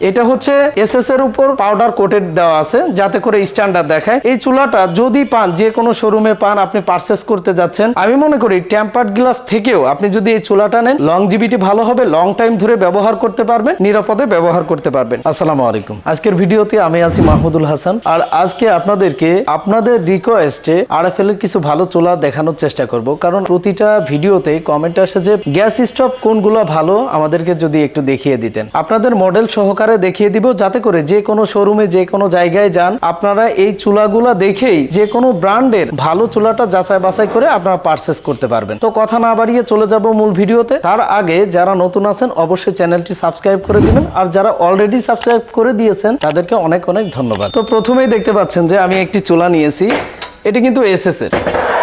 এটা হচ্ছে এসএস এর উপর পাউডার কোটেড দেওয়া আছে, যাতে করে স্ট্যান্ডার্ড দেখায়। এই চুলাটা যদি পান, যে কোনো শোরুমে পান, আপনি পারচেস করতে যাচ্ছেন। আমি মনে করি টেম্পার্ড গ্লাস থেকেও আপনি যদি এই চুলাটা নেন লংজিভিটি ভালো হবে লং টাইম ধরে ব্যবহার করতে পারবেন, নিরাপদে ব্যবহার করতে পারবেন। আসসালামু আলাইকুম। আজকের ভিডিওতে আমি আছি মাহমুদুল হাসান। আর আজকে আপনাদেরকে আপনাদের রিকোয়েস্টে আরএফএল এর কিছু ভালো চুলা দেখানোর চেষ্টা করব। কারণ প্রতিটা ভিডিওতে কমেন্ট আসে যে, গ্যাস স্টোভ কোনগুলো ভালো? আমাদেরকে যদি একটু দেখিয়ে দিতেন। আপনাদের মডেল সহকারে দেখিয়ে দিব, যাতে করে যে কোনো শোরুমে যে কোনো জায়গায় যান। আপনারা এই চুলাগুলা দেখেই যে কোনো ব্র্যান্ডের ভালো চুলাটা যাচাই বাছাই করে আপনারা পারচেস করতে পারবেন। তো কথা না বাড়িয়ে চলে যাব মূল ভিডিওতে। তার আগে যারা নতুন আছেন, অবশ্যই চ্যানেলটি সাবস্ক্রাইব করে দিবেন। আর যারা অলরেডি সাবস্ক্রাইব করে দিয়েছেন, তাদেরকে অনেক অনেক ধন্যবাদ। তো প্রথমেই দেখতে পাচ্ছেন যে আমি একটি চুলা নিয়েছি। এটি কিন্তু এসএস এর।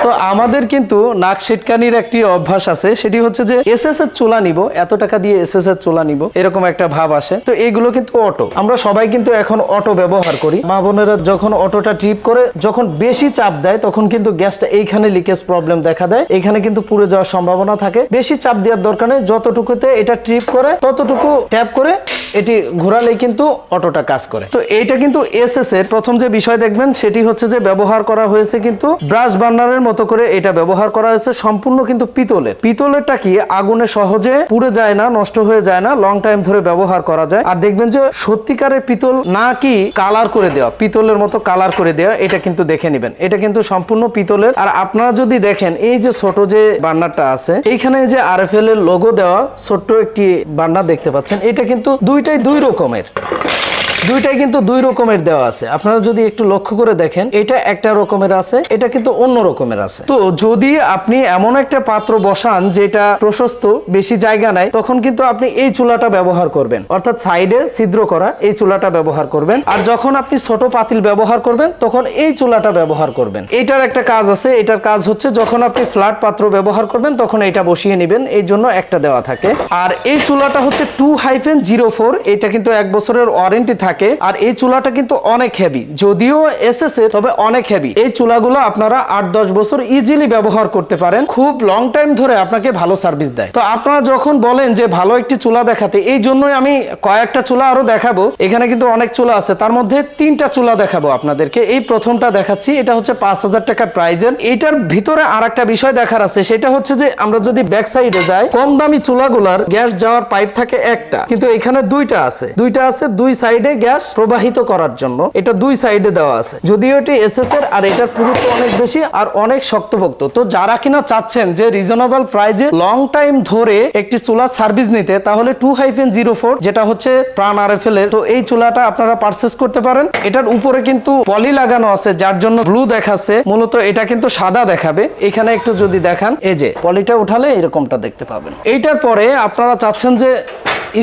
তো আমাদের কিন্তু নাক সেটকানির একটি অভ্যাস আছে, সেটি হচ্ছে যে এসএস এর চুলা নিব, এত টাকা দিয়ে এসএস এর চুলা নিব, এরকম একটা ভাব আসে। তো এইগুলো কিন্তু অটো। আমরা সবাই কিন্তু এখন অটো ব্যবহার করি। মা বোনেরা যখন অটোটা ট্রিপ করে, যখন বেশি চাপ দেয়, তখন কিন্তু গ্যাসটা এইখানে লিকেজ প্রবলেম দেখা দেয়। এখানে কিন্তু পুড়ে যাওয়ার সম্ভাবনা থাকে। বেশি চাপ দেওয়ার দরকার নেই, যতটুকুতে এটা ট্রিপ করে, ততটুকু ট্যাপ করে এটি ঘোরালেই কিন্তু অটোটা কাজ করে। তো এইটা কিন্তু এসএস এর প্রথম যে বিষয় দেখবেন, সেটি হচ্ছে যে ব্যবহার করা হয়েছে কিন্তু ব্রাশ বার্নারের মতো করে এটা ব্যবহার করা হয়েছে, সম্পূর্ণ কিন্তু পিতলের। পিতলেরটা কি আগুনে সহজে পুড়ে যায় না, নষ্ট হয়ে যায় না লং টাইম ধরে ব্যবহার করা যায়? আর দেখবেন যে সত্যিকারের পিতল না কি কালার করে দেওয়া, পিতলের মতো কালার করে দেওয়া, এটা কিন্তু দেখে নেবেন। এটা কিন্তু সম্পূর্ণ পিতলের। আর আপনারা যদি দেখেন, এই যে ছোট যে বার্নারটা আছে, এইখানে যে আরএফএল এর লোগো দেওয়া ছোট্ট একটি বার্নার দেখতে পাচ্ছেন, এটা কিন্তু দুইটাই দুই রকমের। দুইটাই কিন্তু দুই রকমের দেওয়া আছে। আপনারা যদি একটু লক্ষ্য করে দেখেন, এটা একটা রকমের আছে, এটা কিন্তু অন্য রকমের আছে। তো যদি আপনি এমন একটা পাত্র বসান যেটা প্রশস্ত, বেশি জায়গা নাই, তখন কিন্তু আপনি এই চুলাটা ব্যবহার করবেন। অর্থাৎ সাইডে ছিদ্র করা, এই চুলাটা ব্যবহার করবেন। আর যখন আপনি ছোট পাতিল ব্যবহার করবেন, তখন এই চুলাটা ব্যবহার করবেন। এটার একটা কাজ আছে, এটার কাজ হচ্ছে যখন আপনি ফ্ল্যাট পাত্র ব্যবহার করবেন, তখন এটা বসিয়ে নেবেন, এই জন্য একটা দেওয়া থাকে। আর এই চুলাটা হচ্ছে টু হাইফেন জিরো ফোর এটা কিন্তু এক বছরের ওয়ারেন্টি থাকে। আর এই চুলাটা কিন্তু অনেক হেভি যদিও এসএস তবে অনেক হেভি এই চুলাগুলো আপনারা আট দশ বছর ইজিলি ব্যবহার করতে পারেন। খুব লং টাইম ধরে আপনাকে ভালো সার্ভিস দেয়। তো আপনারা যখন বলেন যে ভালো একটি চুলা দেখাতে, এই জন্যই আমি কয়েকটা চুলা আরও দেখাবো। এখানে কিন্তু অনেক চুলা আছে, তার মধ্যে তিনটা চুলা দেখাবো আপনাদেরকে। এই প্রথমটা দেখাচ্ছি, এটা হচ্ছে পাঁচ হাজার টাকার প্রাইজের এইটার ভিতরে আর একটা বিষয় দেখার আছে, সেটা হচ্ছে যে আমরা যদি ব্যাক সাইডে যাই, কম দামি চুলাগুলার গ্যাস যাওয়ার পাইপ থাকে একটা। কিন্তু এখানে দুইটা আছে। দুইটা আছে, দুই সাইডে গ্যাস প্রবাহিত করার জন্য। এটা দুই সাইডে দেওয়া আছে। যদিও এটি এসএস এর আর এটার পুরুত্ব অনেক বেশি আর অনেক শক্তপোক্ত তো যারা কিনা চাচ্ছেন যে রিজনেবল প্রাইজে লং টাইম ধরে একটি চুলা সার্ভিস নিতে, তাহলে টু হাইফেন জিরো ফোর যেটা হচ্ছে প্রাণ আরএফএল এর, তো এই চুলাটা আপনারা পারচেস করতে পারেন। এটার উপরে কিন্তু পলি লাগানো আছে, যার জন্য ব্লু দেখাচ্ছে। মূলত এটা কিন্তু সাদা দেখাবে। এখানে একটু যদি দেখান, এই যে পলিটা উঠালে এরকমটা দেখতে পাবেন। এইটার পরে আপনারা চাচ্ছেন যে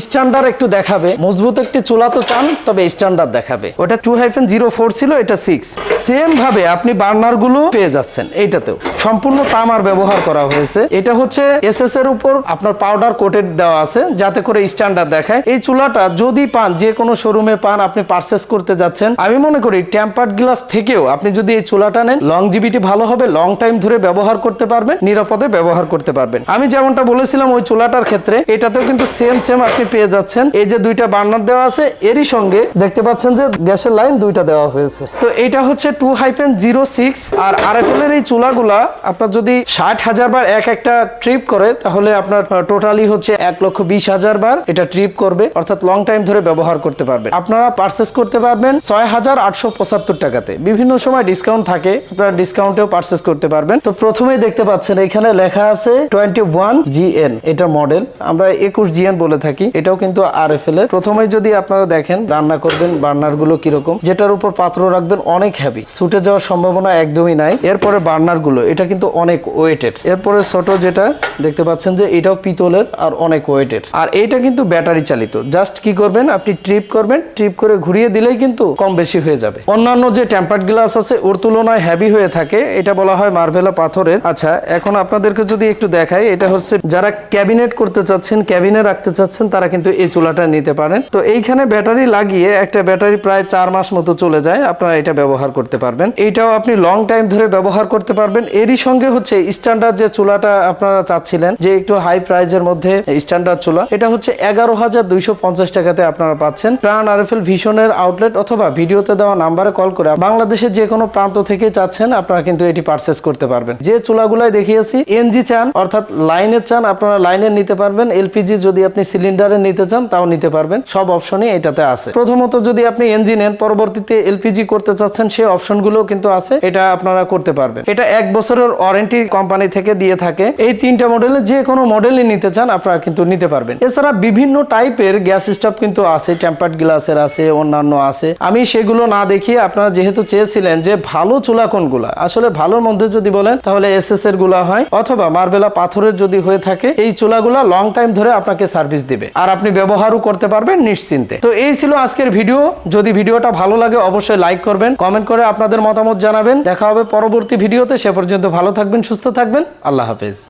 স্ট্যান্ডার্ড একটু দেখাবে। মজবুত একটি চুলা তো চান, তবে স্ট্যান্ডার্ড দেখাবে। ওটা টু হাইফেন জিরো ফোর ছিল, এটা সিক্স সেম ভাবে আপনি বার্নারগুলো পেয়ে যাচ্ছেন এইটাতেও। সম্পূর্ণ তামার ব্যবহার করা হয়েছে। এটা হচ্ছে এসএস এর উপর আপনার পাউডার কোটেড দেওয়া আছে, যাতে করে স্ট্যান্ডার্ড দেখায়। এই চুলাটা যদি পান, যে কোনো শোরুমে পান, আপনি পারচেস করতে যাচ্ছেন। আমি মনে করি টেম্পার্ড গ্লাস থেকেও আপনি যদি এই চুলাটা নেন লংজিভিটি ভালো হবে লং টাইম ধরে ব্যবহার করতে পারবেন, নিরাপদে ব্যবহার করতে পারবেন। আমি যেমনটা বলেছিলাম, ওই চুলাটার ক্ষেত্রে এটাতেও কিন্তু সেম সেম আপনি পেয়ে যাচ্ছেন। এই যে দুইটা বার্নার দেওয়া আছে, এরই সঙ্গে দেখতে পাচ্ছেন যে গ্যাসের লাইন দুইটা দেওয়া হয়েছে। তো এটা হচ্ছে টু হাইফেন জিরো সিক্স আর এর এই চুলাগুলা আপনার যদি ষাট হাজার বার এক একটা ট্রিপ করে, তাহলে আপনার টোটালি হচ্ছে এক লক্ষ বিশ হাজার বার এটা ট্রিপ করবে, অর্থাৎ লং টাইম ধরে ব্যবহার করতে পারবেন। আপনারা পারচেস করতে পারবেন ছয় হাজার আটশো পঁচাত্তর টাকাতে। বিভিন্ন সময় ডিসকাউন্ট থাকে, আপনারা ডিসকাউন্টেও পারচেস করতে পারবেন। তো প্রথমেই দেখতে পাচ্ছেন, এখানে লেখা আছে টোয়েন্টি ওয়ান জিএন এটা মডেল আমরা একুশ জিএন বলে থাকি। এটাও কিন্তু আর এফ এল এর। প্রথমে যদি আপনারা দেখেন, রান্না করবেন বার্নারগুলো কীরকম, যেটার উপর পাত্র রাখবেন অনেক হেভি ছুটে যাওয়ার সম্ভাবনা একদমই নাই। এরপরে বার্নারগুলো এটা কিন্তু অনেক ওয়েটেড এরপরে ছোট যেটা, দেখতে পাচ্ছেন যে এটাও পিতলের আর অনেক ওয়েটেড আর এটা কিন্তু ব্যাটারি চালিত। জাস্ট কি করবেন, আপনি ট্রিপ করবেন ট্রিপ করে ঘুরিয়ে দিলেই কিন্তু কম বেশি হয়ে যাবে। অন্যান্য যে টেম্পার্ড গ্লাস আছে, ওর তুলনায় হেভি হয়ে থাকে। এটা বলা হয় মার্ভেলা পাথরের। আচ্ছা এখন আপনাদেরকে যদি একটু দেখাই, এটা হচ্ছে যারা ক্যাবিনেট করতে চাচ্ছেন ক্যাবিনে রাখতে চাচ্ছেন তারা কিন্তু এই চুলাটা নিতে পারেন। তো এইখানে ব্যাটারি লাগিয়ে একটা ব্যাটারি প্রায় চার মাস মতো চলে যায়, আপনারা এটা ব্যবহার করতে পারবেন। এইটাও আপনি লং টাইম ধরে ব্যবহার করতে পারবেন। এরই সঙ্গে হচ্ছে স্ট্যান্ডার্ড যে চুলাটা আপনারা চাচ্ছিলেন, যে একটু হাই প্রাইজের মধ্যে স্ট্যান্ডার্ড চুলা, এটা হচ্ছে এগারো হাজার দুইশো পঞ্চাশ টাকাতে আপনারা পাচ্ছেন। প্রাণ আরএফএল ভিশনের আউটলেট অথবা ভিডিওতে দেওয়া নাম্বারে কল করে বাংলাদেশের যে কোনো প্রান্ত থেকে চাচ্ছেন, আপনারা কিন্তু এটি পারচেস করতে পারবেন। যে চুলাগুলাই দেখিয়েছি, এনজি চান, অর্থাৎ লাইনের চান, আপনারা লাইনের নিতে পারবেন। এলপিজি যদি আপনি সিলিন্ডারে নিতে চান, তাও নিতে পারবেন। সব অপশনই এটাতে আছে। প্রথমত যদি আপনি নেন, পরবর্তীতে এলপিজি করতে চাচ্ছেন সেই অপশনগুলো কিন্তু আছে। এটা আপনারা করতে পারবেন। এটা এক বছরের ওয়ারেন্টি কোম্পানি থেকে দিয়ে থাকে। এই তিনটা মডেলে যে কোনো মডেলই নিতে চান, আপনারা কিন্তু নিতে পারবেন। এছাড়া বিভিন্ন টাইপের গ্যাস স্টোভ কিন্তু আছে। টেম্পার্ড গ্লাসের আছে, অন্যান্য আছে। আমি সেগুলো না দেখিয়ে আপনারা যেহেতু চেয়েছিলেন যে ভালো চুলা কোনগুলা, আসলে ভালোর মধ্যে যদি বলেন, তাহলে এসএস এরগুলা হয়। অথবা মার্বেলা পাথরের যদি হয়ে থাকে, এই চুলাগুলা লং টাইম ধরে আপনাকে সার্ভিস দিবে। আর আপনি ব্যবহারও করতে পারবেন নিশ্চিন্তে। তো এই ছিল আজকের ভিডিও। যদি ভিডিওটা ভালো লাগে, অবশ্যই লাইক করবেন কমেন্ট করে আপনাদের মতামত জানাবেন। দেখা হবে পরবর্তী ভিডিওতে। সে পর্যন্ত ভালো থাকবেন, সুস্থ থাকবেন। আল্লাহ হাফেজ।